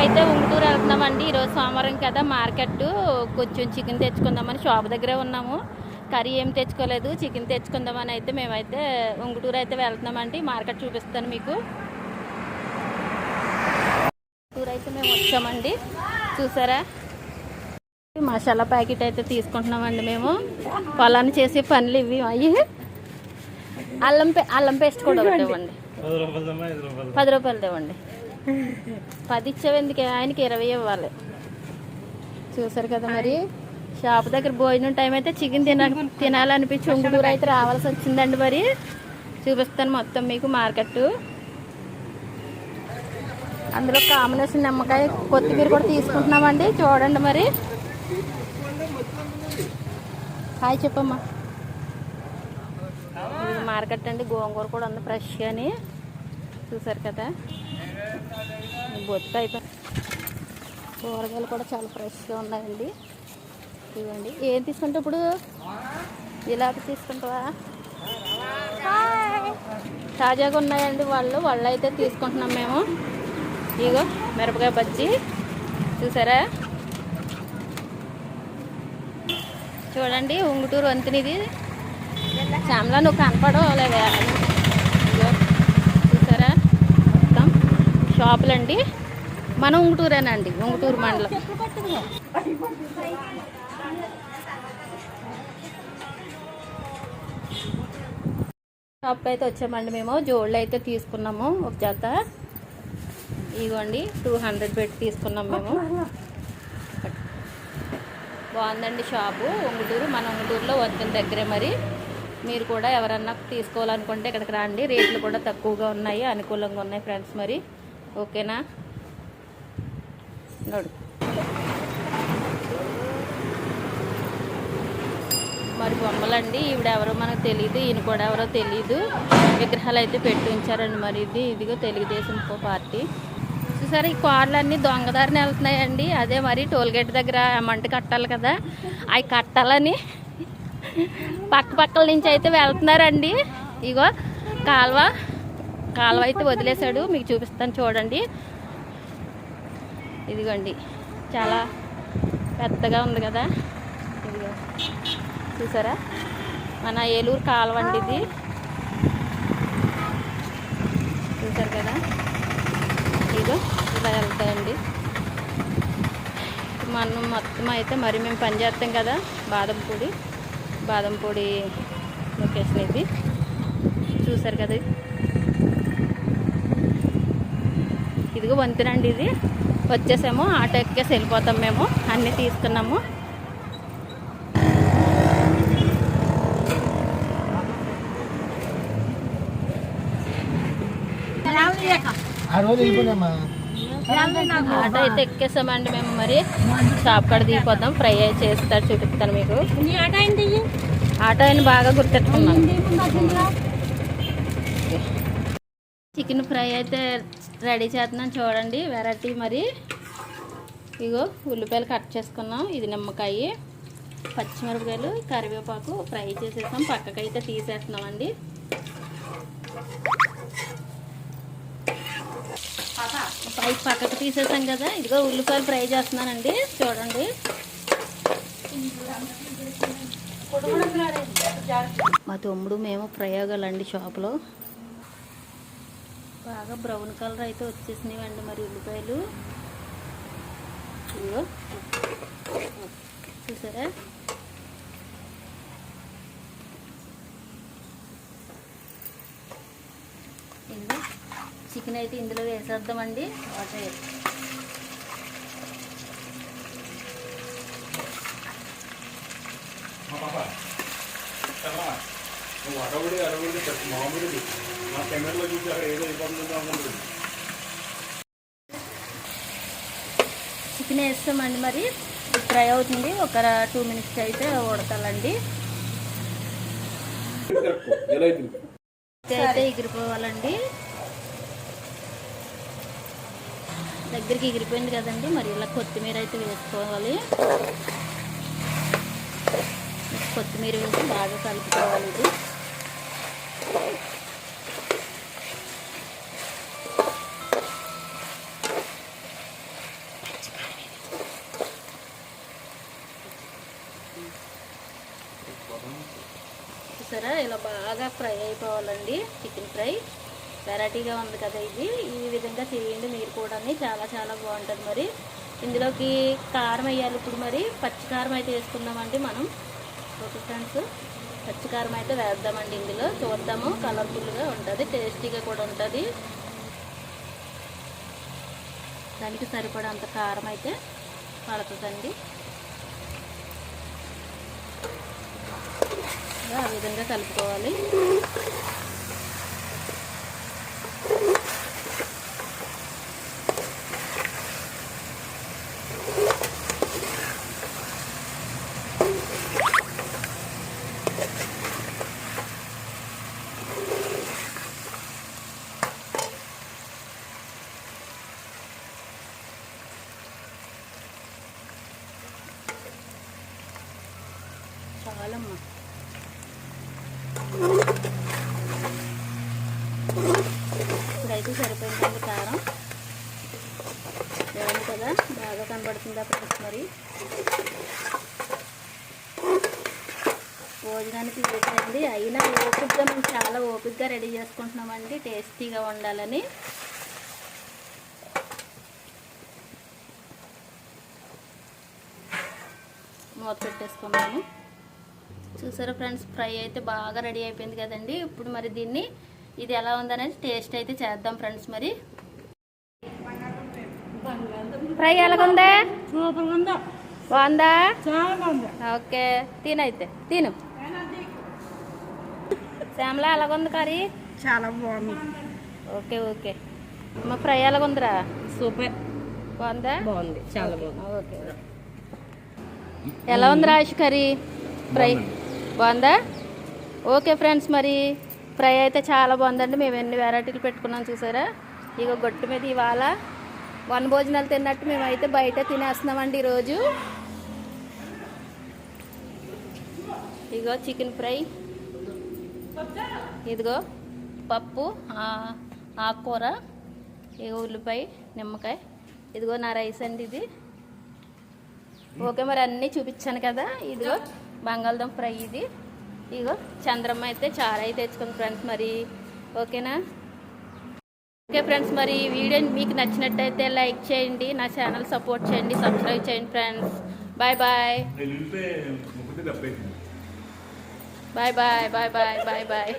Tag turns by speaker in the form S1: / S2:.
S1: మేమైతే ఉంగుటూరు వెళ్తున్నామండి. ఈరోజు సోమవారం కదా మార్కెట్ కొంచెం చికెన్ తెచ్చుకుందామని షాప్ దగ్గరే ఉన్నాము. కర్రీ ఏం తెచ్చుకోలేదు. చికెన్ తెచ్చుకుందామని అయితే మేమైతే ఉంగుటూరు అయితే వెళ్తున్నామండి. మార్కెట్ చూపిస్తాను మీకు. ఉంగుటూరు అయితే మేము వచ్చామండి. చూసారా? మసాలా ప్యాకెట్ అయితే తీసుకుంటున్నామండి మేము. పొలాన్ని చేసే పనులు ఇవి అయ్యి. అల్లం అల్లం పేస్ట్ కూడా ఇవ్వండి.
S2: పది రూపాయలు.
S1: ఇవ్వండి. పది ఇచ్చేవెందుకు ఆయనకి ఇరవై ఇవ్వాలి. చూసారు కదా మరి? షాప్ దగ్గర భోజనం టైం అయితే చికెన్ తిన తినాలనిపించి ఉంగుటూరు అయితే రావాల్సి వచ్చిందండి మరి. చూపిస్తాను మొత్తం మీకు మార్కెట్. అందులో కాంబినేషన్ నిమ్మకాయ కొత్తిమీర కూడా తీసుకుంటున్నామండి. చూడండి మరి. హాయ్ చెప్పమ్మా. మార్కెట్ అండి. గోంగూర కూడా ఉంది ఫ్రెష్ అని చూసారు కదా? బొత్తు అయితే కూరగాయలు కూడా చాలా ఫ్రెష్గా ఉన్నాయండి. ఇవ్వండి. ఏం తీసుకుంటే ఇప్పుడు? ఇలాగ తీసుకుంటావా. తాజాగా ఉన్నాయండి వాళ్ళు. వాళ్ళు అయితే తీసుకుంటున్నాం మేము. ఇగో మిరపకాయ బజ్జీ. చూసారా? చూడండి ఉంగుటూరు వంతునిది శ్యామలా నువ్వు కనపడవు లేదా ఇదిగో చూసారా మొత్తం షాపులండి. మన ఉంగుటూరేనండి ఉంగుటూరు మండలం. షాప్కి అయితే వచ్చామండి మేము జోళ్ళు అయితే తీసుకున్నాము ఒక జత. ఇదిగోండి టూ హండ్రెడ్ పెట్టి తీసుకున్నాం మేము. బాగుందండి షాపు ఉంగుటూరు మన ఉంగుటూరులో వచ్చిన దగ్గరే మరి. మీరు కూడా ఎవరన్నా తీసుకోవాలనుకుంటే ఇక్కడికి రండి రేట్లు కూడా తక్కువగా ఉన్నాయి అనుకూలంగా ఉన్నాయి ఫ్రెండ్స్ మరి. ఓకేనా? నడు. మరి బొమ్మలండి ఈవిడ ఎవరో మనకు తెలియదు ఈయన కూడా ఎవరో తెలియదు విగ్రహాలు అయితే పెట్టి ఉంచారండి మరి ఇది. ఇదిగో తెలుగుదేశం పార్టీ. చూసారా ఈ కార్లు అన్నీ దొంగదారిని వెళ్తున్నాయండి. అదే మరి టోల్గేట్ దగ్గర అమౌంట్ కట్టాలి కదా. అవి కట్టాలని పక్క పక్కల నుంచి అయితే వెళ్తున్నారండి. ఇగో కాలువ. కాలువ అయితే వదిలేశాడు. మీకు చూపిస్తాను చూడండి. ఇదిగోండి. చాలా పెద్దగా ఉంది కదా. ఇదిగో. చూసారా? మన ఏలూరు కాలువ అండి ఇది. చూసారు కదా? ఇదిగో ఇలా వెళ్తాయండి. మనం మొత్తం అయితే మరి మేము పని చేస్తాం కదా బాదంపూడి. బాదంపూడి లొకేషన్ ఇది. చూసారు కదా? ఇదిగో వంతెనండి ఇది. వచ్చేసాము ఆటో ఎక్కేసి వెళ్ళిపోతాం మేము. అన్నీ తీసుకున్నాము. ఆటో అయితే ఎక్కేసామండి మేము మరి. షాప్ కాడ దిగిపోతాం ఫ్రై అయి చేస్తారు చూపిస్తాను మీకు. ఆటో అయిన బాగా గుర్తెట్టుకున్నాను. చికెన్ ఫ్రై అయితే రెడీ చేస్తున్నాను చూడండి. వెరైటీ మరి. ఇగో ఉల్లిపాయలు కట్ చేసుకున్నాం. ఇది నిమ్మకాయ పచ్చిమిరపకాయలు కరివేపాకు ఫ్రై చేసేసాం. పక్కకైతే తీసేస్తున్నామండి. పై పక్కకు తీసేసాం కదా. ఇదిగో ఉల్లిపాయలు ఫ్రై చేస్తున్నానండి. చూడండి. మా తమ్ముడు మేము ప్రయోగాలండి షాప్లో. బాగా బ్రౌన్ కలర్ అయితే వచ్చేసినాయండి మరి ఉల్లిపాయలు. ఇదిగో. చూసారా? ఇదిగో. చికెన్ అయితే ఇందులో వేసేద్దామండి. వాటర్.
S2: నువ్వు అడవుడి అడవుడి మామూలు కెమెరాలో చూసి అక్కడ ఏదో ఇబ్బంది ఉందో అనుకుంటుంది
S1: చికెన్ వేస్తామండి మరి. ఫ్రై అవుతుంది. ఒక టూ మినిట్స్ అయితే ఉడకాలండి. అయితే ఎగిరిపోవాలండి. దగ్గరికి ఎగిరిపోయింది కదండి. మరి ఇలా కొత్తిమీర అయితే వేసుకోవాలి. కొత్తిమీర వేసి బాగా కలుపుకోవాలి. ఇది చూసారా ఇలా బాగా ఫ్రై అయిపోవాలండి చికెన్ ఫ్రై. వెరైటీగా ఉంది కదా ఇది. ఈ విధంగా చేయండి మీరు కూడా చాలా చాలా బాగుంటుంది మరి. ఇందులోకి కారం వేయాలి ఇప్పుడు మరి. పచ్చికారం అయితే వేసుకుందామండి మనం. Okay friends. పచ్చికారం అయితే వేద్దామండి ఇందులో. చూద్దాము. కలర్ఫుల్గా ఉంటుంది. టేస్టీగా కూడా ఉంటుంది. దానికి సరిపడంత కారం అయితే పడుతుందండి ఆ విధంగా కలుపుకోవాలి. చాలమ్మా ఇప్పుడైతే సరిపోయిందండి కారం. బాగుంది కదా బాగా కనబడుతుందా ఫ్రెండ్స్ మరి? భోజనానికి చేసేయండి అయినా ఓపిక్గా మేము చాలా ఓపిక్గా రెడీ చేసుకుంటున్నామండి టేస్టీగా ఉండాలని మూత పెట్టేసుకున్నాము. చూసారా ఫ్రెండ్స్ ఫ్రై అయితే బాగా రెడీ అయిపోయింది కదండి. ఇప్పుడు మరి దీన్ని ఇది ఎలా ఉందనేది టేస్ట్ అయితే చేద్దాం ఫ్రెండ్స్ మరి. ఫ్రై ఎలాగుందా?
S3: సూపర్ ఉందా.
S1: బాగుందా?
S3: చాలా బాగుంది
S1: ఓకే తినైతే తిను. శ్యామల ఎలాగుంది కర్రీ?
S3: చాలా బాగుంది.
S1: Okay okay. మా ఫ్రై ఎలాగుందిరా?
S3: సూపర్.
S1: బాగుందా?
S3: బాగుంది చాలా బాగుంది.
S1: ఓకే. ఎలా ఉంది రాజు కర్రీ? ఫ్రై బాగుందా? ఓకే ఫ్రెండ్స్ మరి. ఫ్రై అయితే చాలా బాగుందండి. మేము ఎన్ని వెరైటీలు పెట్టుకున్నాం చూసారా? ఇక గొట్టు మీద ఇవాళ వన్ భోజనాలు తిన్నట్టు మేమైతే బయట తినేస్తున్నామండి ఈరోజు. ఇగో చికెన్ ఫ్రై. ఇదిగో పప్పు ఆకుకూర ఇగో ఉల్లిపాయ నిమ్మకాయ. ఇదిగో నా రైస్ అండి ఇది. ఓకే మరి అన్నీ చూపించాను కదా. ఇదిగో బంగాళదుంప ఫ్రై ఇది. ఇదిగో చంద్రమ్మ అయితే చాలా అయితే తెచ్చుకుంది ఫ్రెండ్స్ మరి. ఓకేనా? ఓకే ఫ్రెండ్స్ మరి ఈ వీడియో మీకు నచ్చినట్టయితే లైక్ చేయండి నా ఛానల్ సపోర్ట్ చేయండి సబ్స్క్రైబ్ చేయండి friends bye bye bye bye bye bye bye bye